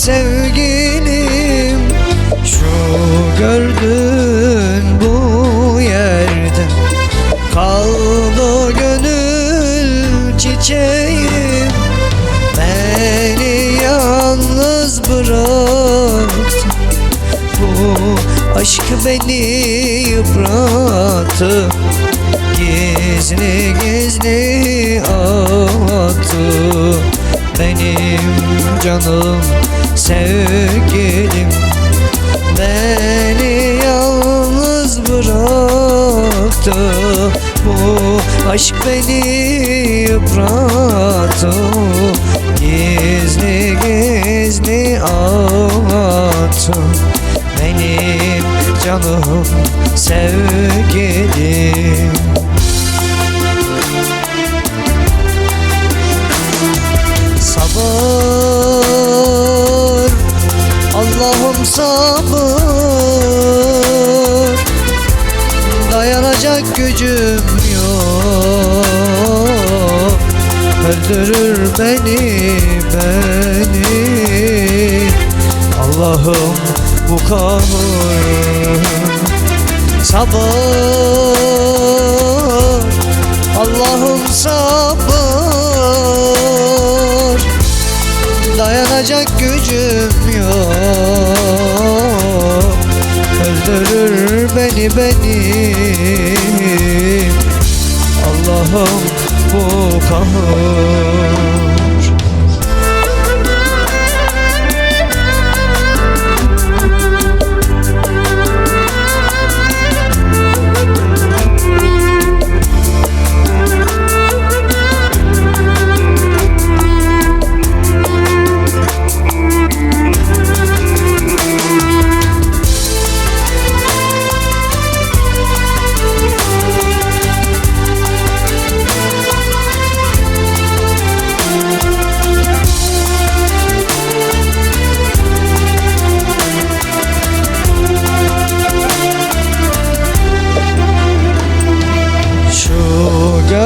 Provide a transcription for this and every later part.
sevgilim. Şu gördüğün bu yerde Kaldı gönül çiçeğim. Beni yalnız bıraktı. Bu aşk beni yıprattı. Gizli gizli ağlattı. Benim canım sevgilim Beni yalnız bıraktı. Bu aşk beni yıprattı. Gizli gizli ağlattı. Benim canım sevgilim Allah'ım sabır Dayanacak gücüm yok. Öldürür beni beni. Allah'ım bu kahır Sabır. Allah'ım sabır. Dayanacak gücüm beni beni. Allah'ım bu kahır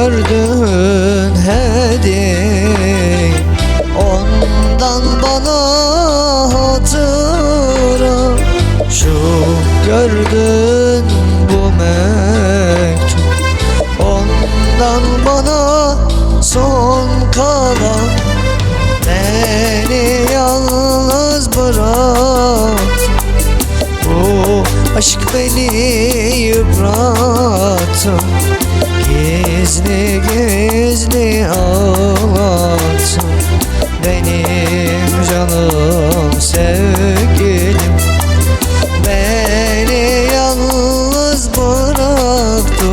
gördüğün hediye Ondan bana hatıra Şu gördüğün bu mektup. Ondan bana son kalan Beni yalnız bırak. Bu aşk beni yıprattı Gizli ağlattı Benim canım sevgilim. Beni yalnız bıraktı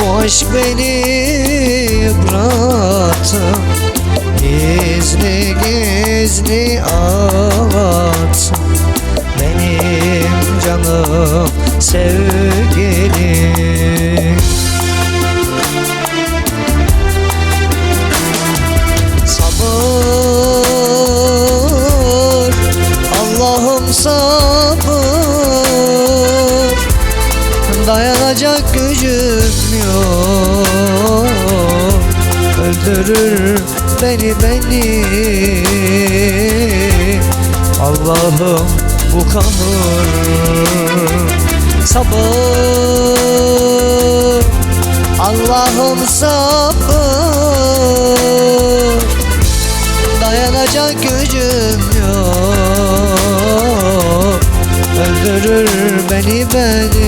Bu aşk beni yıprattı. Gizli gizli ağlattı benim canım sevgilim Dayanacak gücüm yok. Öldürür beni beni. Allah'ım bu kahır Sabır. Allah'ım sabır. Dayanacak gücüm yok. Öldürür beni beni